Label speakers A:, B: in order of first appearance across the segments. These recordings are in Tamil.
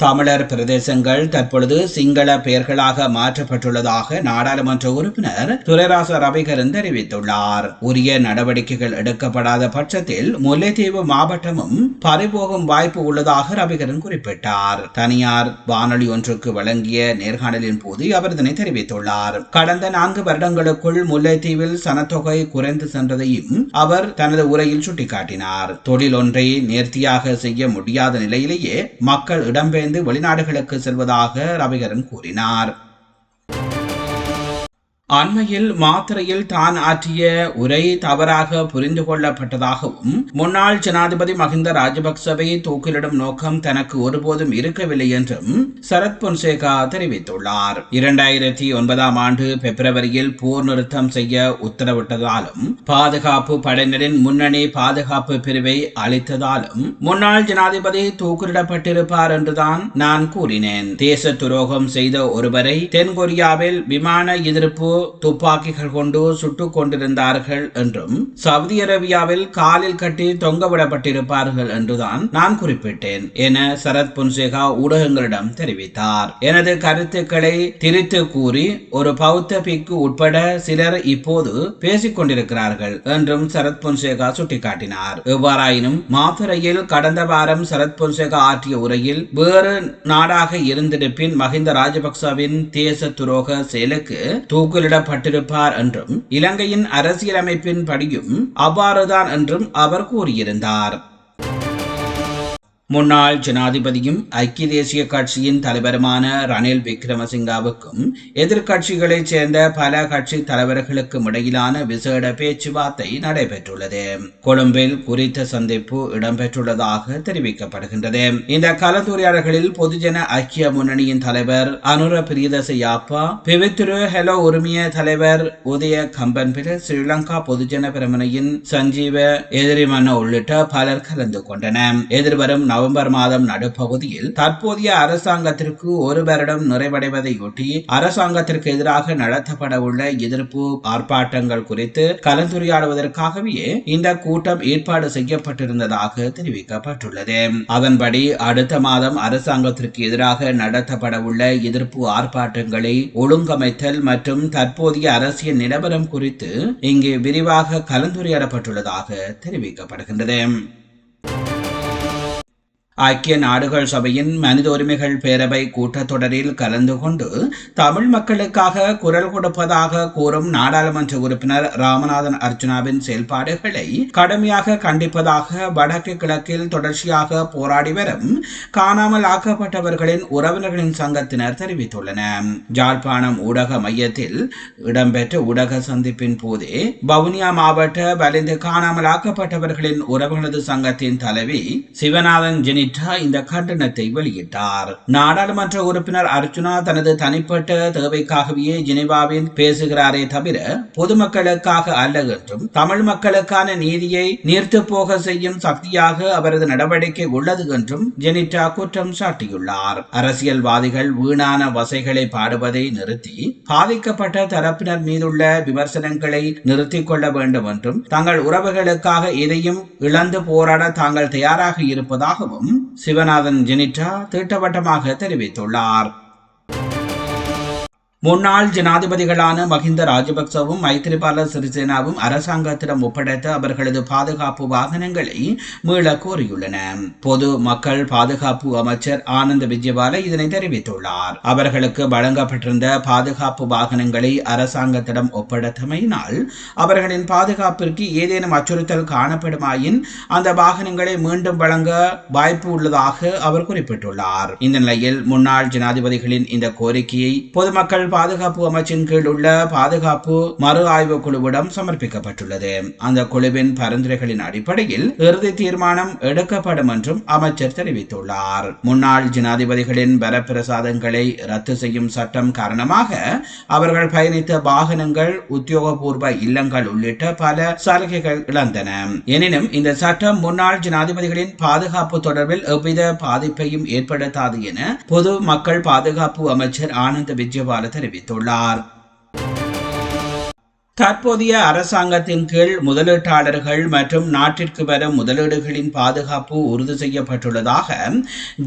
A: தமிழர் பிரதேசங்கள் தற்பொழுது சிங்கள பெயர்களாக மாற்றப்பட்டுள்ளதாக நாடாளுமன்ற உறுப்பினர் துரைராச ரவிகரன் தெரிவித்துள்ளார். உரிய நடவடிக்கைகள் எடுக்கப்படாத பட்சத்தில் முல்லைத்தீவு மாவட்டமும் பறிபோகும் வாய்ப்பு உள்ளதாக ரவிகரன் குறிப்பிட்டார். தனியார் வானொலி ஒன்றுக்கு வழங்கிய நேர்காணலின் போது அவர் இதனை தெரிவித்துள்ளார். கடந்த நான்கு வருடங்களுக்குள் முல்லைத்தீவில் சனத்தொகை குறைந்து சென்றதையும் அவர் தனது உரையில் சுட்டிக்காட்டினார். தொழில் ஒன்றை நேர்த்தியாக செய்ய முடியாத நிலையிலேயே மக்கள் இடம்பெயர்ந்து வெளிநாடுகளுக்கு செல்வதாக ரவிகரன் கூறினார். அண்மையில் மாத்திரையில் தான் ஆற்றிய உரை தவறாக புரிந்து கொள்ளப்பட்டதாகவும் முன்னாள் ஜனாதிபதி மஹிந்த ராஜபக்சவை தூக்கிலிடும் நோக்கம் தனக்கு ஒருபோதும் இருக்கவில்லை என்றும் சரத் பொன்சேகா தெரிவித்துள்ளார். இரண்டாயிரத்தி ஒன்பதாம் ஆண்டு பிப்ரவரியில் போர் நிறுத்தம் செய்ய உத்தரவிட்டதாலும் பாதுகாப்பு படையினரின் முன்னணி பாதுகாப்பு பிரிவை அளித்ததாலும் முன்னாள் ஜனாதிபதி தூக்கிலிடப்பட்டிருப்பார் என்றுதான் நான் கூறினேன். தேச துரோகம் செய்த ஒருவரை தென்கொரியாவில் விமான எதிர்ப்பு துப்பாக்கிகள் கொண்டு சுட்டுக் கொண்டிருந்தார்கள் என்றும் சவுதி அரேபியாவில் காலில் கட்டி தொங்கவிடப்பட்டிருப்பார்கள் என்றுதான் நான் குறிப்பிட்டேன் என சரத் புன்சேகா ஊடகங்களிடம் தெரிவித்தார். எனது கருத்துக்களை திரித்து கூறி ஒரு பௌத்த பிக்கு உட்பட சிலர் இப்போது பேசிக் கொண்டிருக்கிறார்கள் என்றும் சரத் புன்சேகா சுட்டிக்காட்டினார். எவ்வாறாயினும் மாத்துரையில் கடந்த வாரம் சரத் புன்சேகா ஆற்றிய உரையில் வேறு நாடாக இருந்திருப்பின் மஹிந்த ராஜபக்சவின் தேச துரோக செயலுக்கு தூக்கிலிடப்பட்டிருப்பார் என்றும் இலங்கையின் அரசியலமைப்பின் படியும் அவ்வாறுதான் என்றும் அவர் கூறியிருந்தார். முன்னாள் ஜனாதிபதியும் ஐக்கிய தேசிய கட்சியின் தலைவருமான ரணில் விக்ரமசிங்காவுக்கும் எதிர்கட்சிகளைச் சேர்ந்த பல கட்சி தலைவர்களுக்கும் இடையிலான விசேட பேச்சுவார்த்தை நடைபெற்றுள்ளது. கொழும்பில் குறித்த சந்திப்பு இடம்பெற்றுள்ளதாக தெரிவிக்கப்படுகின்றது. இந்த கலந்துரையாடல்களில் பொதுஜன ஐக்கிய முன்னணியின் தலைவர் அனுர பிரியதச யாப்பா பிவித்துரு ஹெலோ உரிமைய தலைவர் உதய கம்பன்பில ஸ்ரீலங்கா பொதுஜன பிரமணியின் சஞ்சீவ எதிரிமன உள்ளிட்ட பலர் கலந்து கொண்டனர். எதிர்வரும் நவம்பர் மாதம் நடுப்பகுதியில் தற்போதைய அரசாங்கத்திற்கு ஒரு வருடம் நிறைவடைவதையொட்டி அரசாங்கத்திற்கு எதிராக நடத்தப்பட உள்ள எதிர்ப்பு ஆர்ப்பாட்டங்கள் குறித்து கலந்துரையாடுவதற்காகவே இந்த கூட்டம் ஏற்பாடு செய்யப்பட்டிருந்ததாக தெரிவிக்கப்பட்டுள்ளது. அதன்படி அடுத்த மாதம் அரசாங்கத்திற்கு எதிராக நடத்தப்பட உள்ள எதிர்ப்பு ஆர்ப்பாட்டங்களை ஒழுங்கமைத்தல் மற்றும் தற்போதைய அரசியல் நிலவரம் குறித்து இங்கு விரிவாக கலந்துரையாடப்பட்டுள்ளதாக தெரிவிக்கப்படுகின்றது. ஐக்கிய நாடுகள் சபையின் மனித உரிமைகள் பேரவை கூட்டத்தொடரில் கலந்து கொண்டு தமிழ் மக்களுக்காக குரல் கொடுப்பதாக கூறும் நாடாளுமன்ற உறுப்பினர் ராமநாதன் அர்ஜுனாவின் செயல்பாடுகளை கடுமையாக கண்டிப்பதாக வடக்கு கிழக்கில் தொடர்ச்சியாக போராடி வரும் காணாமல் ஆக்கப்பட்டவர்களின் உறவினர்களின் சங்கத்தினர் தெரிவித்துள்ளனர். ஜாழ்ப்பாணம் ஊடக மையத்தில் இடம்பெற்ற ஊடக சந்திப்பின் போதே வவுனியா மாவட்ட வலிந்து காணாமல் ஆக்கப்பட்டவர்களின் உறவுகளது சங்கத்தின் தலைவி சிவநாதன் ஜெனி அனிதா இந்த கண்டனத்தை வெளியிட்டார். நாடாளுமன்ற உறுப்பினர் அர்ஜுனா தனது தனிப்பட்ட தேவைக்காகவே ஜெனிவாவில் பேசுகிறாரே தவிர பொதுமக்களுக்காக அல்ல என்றும் தமிழ் மக்களுக்கான நீதியை நீர்த்து போக செய்யும் சக்தியாக அவரது நடவடிக்கை உள்ளது என்றும் ஜெனிட்டா குற்றம் சாட்டியுள்ளார். அரசியல்வாதிகள் வீணான வசைகளை பாடுவதை நிறுத்தி பாதிக்கப்பட்ட தரப்பினர் மீதுள்ள விமர்சனங்களை நிறுத்திக் கொள்ள வேண்டும் என்றும் தங்கள் உறவுகளுக்காக எதையும் இழந்து போராட தாங்கள் தயாராக இருப்பதாகவும் சிவநாதன் ஜெனிட்டா திட்டவட்டமாக தெரிவித்துள்ளார். முன்னாள் ஜனாதிபதிகளான மஹிந்த ராஜபக்சவும் மைத்திரிபால சிறிசேனாவும் அரசாங்கத்திடம் ஒப்படைத்த அவர்களது பாதுகாப்பு வாகனங்களை மீள கோரியுள்ளன. பொது மக்கள் பாதுகாப்பு அமைச்சர் ஆனந்த விஜயபால இதனை தெரிவித்துள்ளார். அவர்களுக்கு வழங்கப்பட்டிருந்த பாதுகாப்பு வாகனங்களை அரசாங்கத்திடம் ஒப்படைத்தமையினால் அவர்களின் பாதுகாப்பிற்கு ஏதேனும் அச்சுறுத்தல் காணப்படுமாயின் அந்த வாகனங்களை மீண்டும் வழங்க வாய்ப்பு உள்ளதாக அவர் குறிப்பிட்டுள்ளார். இந்த நிலையில் முன்னாள் ஜனாதிபதிகளின் இந்த கோரிக்கையை பொதுமக்கள் பாதுகாப்பு அமைச்சின் கீழ் உள்ள பாதுகாப்பு மறு ஆய்வு குழுவிடம் சமர்ப்பிக்கப்பட்டுள்ளது. அந்த குழுவின் பரிந்துரைகளின் அடிப்படையில் இறுதி தீர்மானம் எடுக்கப்படும் என்றும் அமைச்சர் தெரிவித்துள்ளார். முன்னாள் ஜனாதிபதிகளின் வரப்பிரசாதங்களை ரத்து செய்யும் சட்டம் காரணமாக அவர்கள் பயணித்த வாகனங்கள் உத்தியோகபூர்வ இல்லங்கள் உள்ளிட்ட பல சலுகைகள் இழந்தன. எனினும் இந்த சட்டம் முன்னாள் ஜனாதிபதிகளின் பாதுகாப்பு தொடர்பில் எவ்வித பாதிப்பையும் ஏற்படுத்தாது என பொது மக்கள் பாதுகாப்பு அமைச்சர் ஆனந்த் விஜயபால தெரிவித்துள்ளார். தற்போதைய அரசாங்கத்தின் கீழ் முதலீட்டாளர்கள் மற்றும் நாட்டிற்கு வரும் முதலீடுகளின் பாதுகாப்பு உறுதி செய்யப்பட்டுள்ளதாக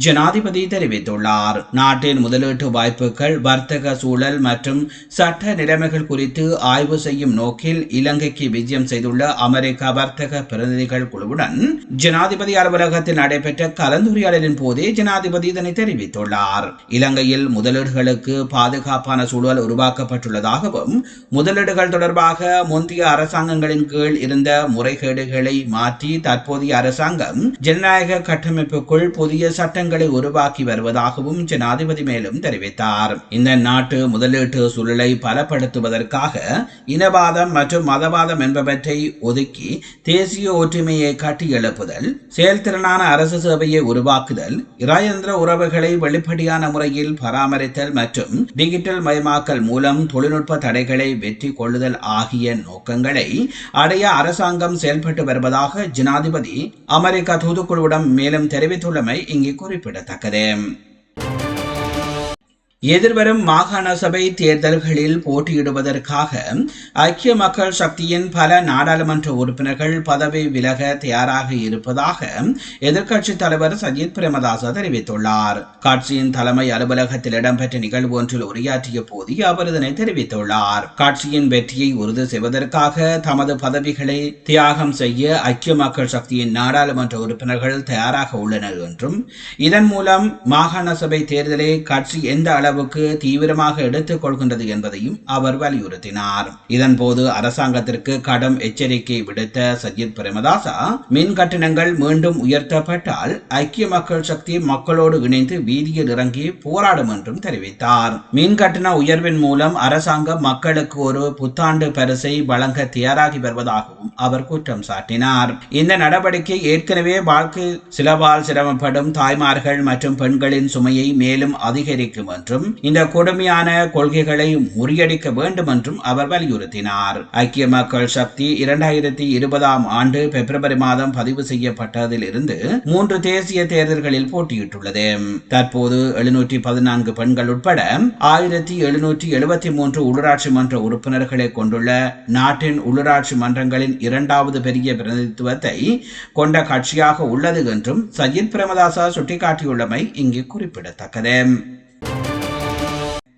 A: ஜனாதிபதி தெரிவித்துள்ளார். நாட்டின் முதலீட்டு வாய்ப்புகள் வர்த்தக சூழல் மற்றும் சட்ட நிலைமைகள் குறித்து ஆய்வு செய்யும் நோக்கில் இலங்கைக்கு விஜயம் செய்துள்ள அமெரிக்க வர்த்தக பிரதிநிதிகள் குழுவுடன் ஜனாதிபதி அலுவலகத்தில் நடைபெற்ற கலந்துரையாடலின் போதே ஜனாதிபதி இதனை தெரிவித்துள்ளார். இலங்கையில் முதலீடுகளுக்கு பாதுகாப்பான சூழல் உருவாக்கப்பட்டுள்ளதாகவும் முதலீடுகள் தொடர்பாக தொடர்பாக முந்தைய அரசாங்கங்களின் கீழ் இருந்த முறைகேடுகளை மாற்றி தற்போதைய அரசாங்கம் ஜனநாயக கட்டமைப்புக்குள் புதிய சட்டங்களை உருவாக்கி வருவதாகவும் ஜனாதிபதி மேலும் தெரிவித்தார். இந்த நாட்டு முதலீட்டு சூழலை பலப்படுத்துவதற்காக இனவாதம் மற்றும் மதவாதம் என்பவற்றை ஒதுக்கி தேசிய ஒற்றுமையை கட்டியெழுப்புதல் செயல்திறனான அரசு சேவையை உருவாக்குதல் இராயந்திர உறவுகளை வெளிப்படையான முறையில் பராமரித்தல் மற்றும் டிஜிட்டல் மயமாக்கல் மூலம் தொழில்நுட்ப தடைகளை வெற்றி கொள்ளுதல் ஆகிய நோக்கங்களை அடைய அரசாங்கம் செயல்பட்டு வருவதாக ஜனாதிபதி அமெரிக்க தூதுக்குழுவிடம் மேலும் தெரிவித்துள்ளமை இங்கே குறிப்பிடத்தக்கது. எதிர்வரும் மாகாண சபை தேர்தல்களில் போட்டியிடுவதற்காக ஐக்கிய மக்கள் சக்தியின் பல நாடாளுமன்ற உறுப்பினர்கள் பதவி விலக தயாராக இருப்பதாக எதிர்க்கட்சி தலைவர் சஜித் பிரேமதாச தெரிவித்துள்ளார். கட்சியின் தலைமை அலுவலகத்தில் இடம்பெற்ற நிகழ்வு ஒன்றில் உரையாற்றிய போது அவர் இதனை தெரிவித்துள்ளார். கட்சியின் வெற்றியை உறுதி செய்வதற்காக தமது பதவிகளை தியாகம் செய்ய ஐக்கிய மக்கள் சக்தியின் நாடாளுமன்ற உறுப்பினர்கள் தயாராக உள்ளனர் என்றும் இதன் மூலம் மாகாண சபை தேர்தலை கட்சி எந்த அளவு அளவுக்கு தீவிரமாக எடுத்துக் கொள்கின்றது என்பதையும் அவர் வலியுறுத்தினார். இதன்போது அரசாங்கத்திற்கு கடும் எச்சரிக்கை விடுத்த சஜித் பிரேமதாசா மின் கட்டணங்கள் மீண்டும் உயர்த்தப்பட்டால் ஐக்கிய மக்கள் சக்தி மக்களோடு இணைந்து வீதியில் இறங்கி போராடும் என்றும் தெரிவித்தார். மின் கட்டண உயர்வின் மூலம் அரசாங்கம் மக்களுக்கு ஒரு புத்தாண்டு பரிசை வழங்க தயாராகி வருவதாகவும் அவர் குற்றம் சாட்டினார். இந்த நடவடிக்கை ஏற்கனவே வாழ்க்கை சிலவால் சிரமப்படும் தாய்மார்கள் மற்றும் பெண்களின் சுமையை மேலும் அதிகரிக்கும் என்றும் என்றும் இந்த கொடுமையான கொள்கைகளை முறியடிக்க வேண்டும் என்றும் அவர் வலியுறுத்தினார். ஐக்கிய மக்கள் சக்தி இரண்டாயிரத்தி இருபதாம் ஆண்டு பிப்ரவரி மாதம் பதிவு செய்யப்பட்டதில் இருந்து மூன்று தேசிய தேர்தல்களில் போட்டியிட்டுள்ளது. தற்போது எழுநூற்றி பதினான்கு பெண்கள் உட்பட ஆயிரத்தி எழுநூற்றி எழுபத்தி மூன்று உள்ளூராட்சி மன்ற உறுப்பினர்களை கொண்டுள்ள நாட்டின் உள்ளூராட்சி மன்றங்களின் இரண்டாவது பெரிய பிரதிநிதித்துவத்தை கொண்ட கட்சியாக உள்ளது என்றும் சஜித் பிரேமதாசா சுட்டிக்காட்டியுள்ளமை இங்கு குறிப்பிடத்தக்கது.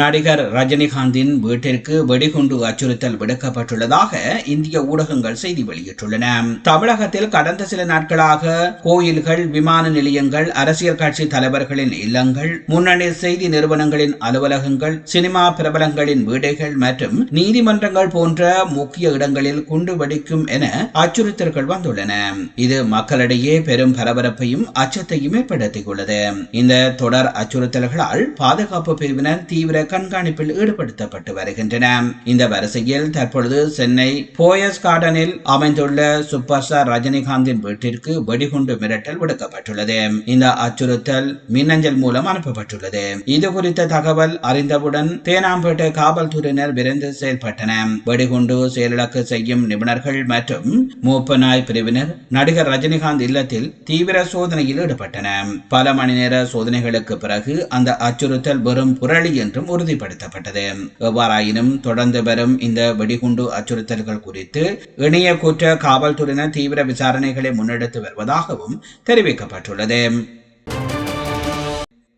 A: நடிகர் ரஜினிகாந்தின் வீட்டிற்கு வெடிகுண்டு அச்சுறுத்தல் விடுக்கப்பட்டுள்ளதாக இந்திய ஊடகங்கள் செய்தி வெளியிட்டுள்ளன. தமிழகத்தில் கடந்த சில நாட்களாக கோயில்கள் விமான நிலையங்கள் அரசியல் கட்சி தலைவர்களின் இல்லங்கள் முன்னணி செய்தி நிறுவனங்களின் அலுவலகங்கள் சினிமா பிரபலங்களின் வீடுகள் மற்றும் நீதிமன்றங்கள் போன்ற முக்கிய இடங்களில் குண்டு வெடிக்கும் என அச்சுறுத்தல்கள் வந்துள்ளன. இது மக்களிடையே பெரும் பரபரப்பையும் அச்சத்தையும் ஏற்படுத்தியுள்ளது. இந்த தொடர் அச்சுறுத்தல்களால் பாதுகாப்பு பிரிவினர் தீவிர கண்காணிப்பில் ஈடுபடுத்தப்பட்டு வருகின்றன. இந்த வரிசையில் தற்பொழுது சென்னை போயஸ் கார்டனில் அமைந்துள்ள சூப்பர் ஸ்டார் ரஜினிகாந்தின் வீட்டிற்கு வெடிகுண்டு மிரட்டல் விடுக்கப்பட்டுள்ளது. இந்த அச்சுறுத்தல் மின்னஞ்சல் மூலம் அனுப்பப்பட்டுள்ளது. இது குறித்த தகவல் அறிந்தவுடன் தேனாம்பேட்டை காவல்துறையினர் விரைந்து செயல்பட்டன. வெடிகுண்டு செயலிழக்க செய்யும் நிபுணர்கள் மற்றும் மூப்பனாய் பிரிவினர் நடிகர் ரஜினிகாந்த் இல்லத்தில் தீவிர சோதனையில் ஈடுபட்டன பல மணி நேர சோதனைகளுக்கு பிறகு அந்த அச்சுறுத்தல் வெறும் புரளி என்றும் உறுதிப்படுத்தப்பட்டது. எவ்வாறாயினும் தொடர்ந்து வரும் இந்த வெடிகுண்டு அச்சுறுத்தல்கள் குறித்து இணைய குற்ற காவல்துறையினர் தீவிர விசாரணைகளை முன்னெடுத்து வருவதாகவும் தெரிவிக்கப்பட்டுள்ளது.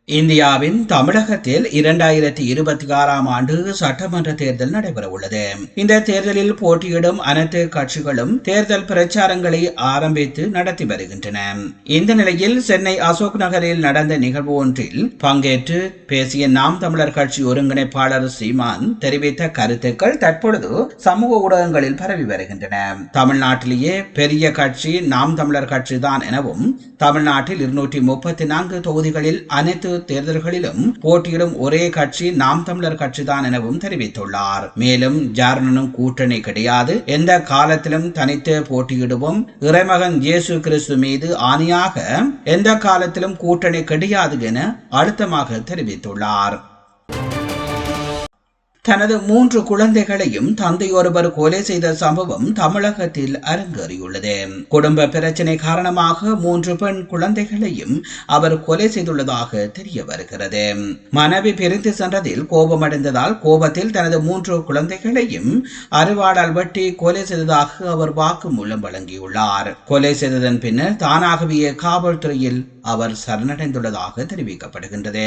A: இந்தியாவின் தமிழகத்தில் இரண்டாயிரத்தி இருபத்தி ஆறாம் ஆண்டு சட்டமன்ற தேர்தல் நடைபெற உள்ளது இந்த தேர்தலில் போட்டியிடும் அனைத்து கட்சிகளும் தேர்தல் பிரச்சாரங்களை ஆரம்பித்து நடத்தி வருகின்றன. இந்த நிலையில் சென்னை அசோக் நகரில் நடந்த நிகழ்வு ஒன்றில் பங்கேற்று பேசிய நாம் தமிழர் கட்சி ஒருங்கிணைப்பாளர் சீமான் தெரிவித்த கருத்துக்கள் தற்பொழுது சமூக ஊடகங்களில் பரவி வருகின்றன. தமிழ்நாட்டிலேயே பெரிய கட்சி நாம் தமிழர் கட்சி தான் எனவும் தமிழ்நாட்டில் இருநூற்றி முப்பத்தி நான்கு தொகுதிகளில் அனைத்து தேர்தல்களிலும் போட்டியிடும் ஒரே கட்சி நாம் தமிழர் கட்சிதான் எனவும் தெரிவித்துள்ளார். மேலும் ஜார்னனும் கூட்டணி கிடையாது. எந்த காலத்திலும் தனித்து போட்டியிடுவோம். இறைமகன் இயேசு கிறிஸ்து மீது ஆணையாக எந்த காலத்திலும் கூட்டணி கிடையாது என அழுத்தமாக தெரிவித்துள்ளார். தனது மூன்று குழந்தைகளையும் தந்தை ஒருவர் கொலை செய்த சம்பவம் தமிழகத்தில் அரங்கேறியுள்ளது. குடும்ப பிரச்சனை காரணமாக மூன்று பெண் குழந்தைகளையும் அவர் கொலை செய்துள்ளதாக தெரிய வருகிறது. மனைவி பிரிந்து சென்றதில் கோபமடைந்ததால் கோபத்தில் தனது மூன்று குழந்தைகளையும் அறுவாடால் வெட்டி கொலை செய்ததாக அவர் வாக்குமூலம் வழங்கியுள்ளார். கொலை செய்ததன் பின்னர் தானாகவே காவல்துறையில் அவர் சரணடைந்துள்ளதாக தெரிவிக்கப்படுகின்றது.